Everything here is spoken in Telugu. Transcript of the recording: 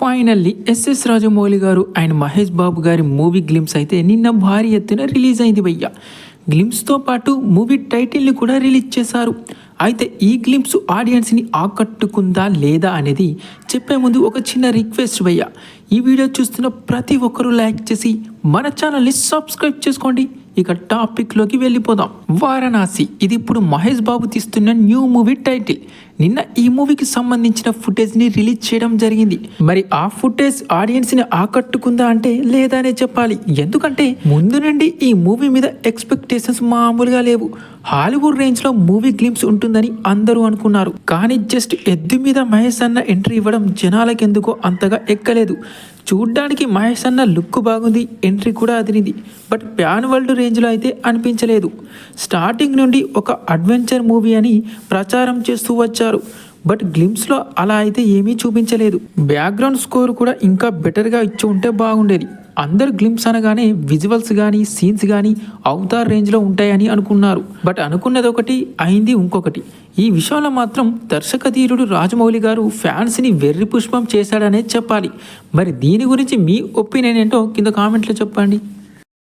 ఫైనల్లీ ఎస్ఎస్ రాజమౌళి గారు అండ్ మహేష్ బాబు గారి మూవీ గ్లిమ్స్ అయితే నిన్న భారీ ఎత్తున రిలీజ్ అయింది భయ్య. గ్లిమ్స్తో పాటు మూవీ టైటిల్ని కూడా రిలీజ్ చేశారు. అయితే ఈ గ్లిమ్స్ ఆడియన్స్ని ఆకట్టుకుందా లేదా అనేది చెప్పే ముందు ఒక చిన్న రిక్వెస్ట్ భయ్య. ఈ వీడియో చూస్తున్న ప్రతి ఒక్కరూ లైక్ చేసి మన ఛానల్ని సబ్స్క్రైబ్ చేసుకోండి. ఇక టాపిక్లోకి వెళ్ళిపోదాం. వారణాసి ఇది ఇప్పుడు మహేష్ బాబు తీస్తున్న న్యూ మూవీ టైటిల్ నిన్న ఈ మూవీకి సంబంధించిన ఫుటేజ్ని రిలీజ్ చేయడం జరిగింది. మరి ఆ ఫుటేజ్ ఆడియన్స్ని ఆకట్టుకుందా అంటే లేదా అనే చెప్పాలి. ఎందుకంటే ముందు నుండి ఈ మూవీ మీద ఎక్స్పెక్టేషన్స్ మామూలుగా లేవు. హాలీవుడ్ రేంజ్లో మూవీ గ్లిమ్స్ ఉంటుందని అందరూ అనుకున్నారు. కానీ జస్ట్ ఎద్దు మీద మహేష్ అన్న ఎంట్రీ ఇవ్వడం జనాలకెందుకో అంతగా ఎక్కలేదు. చూడ్డానికి మహేష్ అన్న లుక్ బాగుంది ఎంట్రీ కూడా అదిరింది. బట్ ప్యాన్ వరల్డ్ రేంజ్లో అయితే అనిపించలేదు. స్టార్టింగ్ నుండి ఒక అడ్వెంచర్ మూవీ అని ప్రచారం చేస్తూ వచ్చారు. బట్ గ్లిమ్స్లో అలా అయితే ఏమీ చూపించలేదు. బ్యాక్గ్రౌండ్ స్కోర్ కూడా ఇంకా బెటర్గా ఇచ్చి ఉంటే బాగుండేది. అందరు గ్లిమ్స్ అనగానే విజువల్స్ కానీ సీన్స్ కానీ అవతార్ రేంజ్లో ఉంటాయని అనుకున్నారు. బట్ అనుకున్నది ఒకటి అయింది ఇంకొకటి. ఈ విషయంలో మాత్రం దర్శకధీరుడు రాజమౌళి గారు ఫ్యాన్స్ని వెర్రి పుష్పం చేశాడనే చెప్పాలి. మరి దీని గురించి మీ ఒపీనియన్ ఏంటో కింద కామెంట్లో చెప్పండి.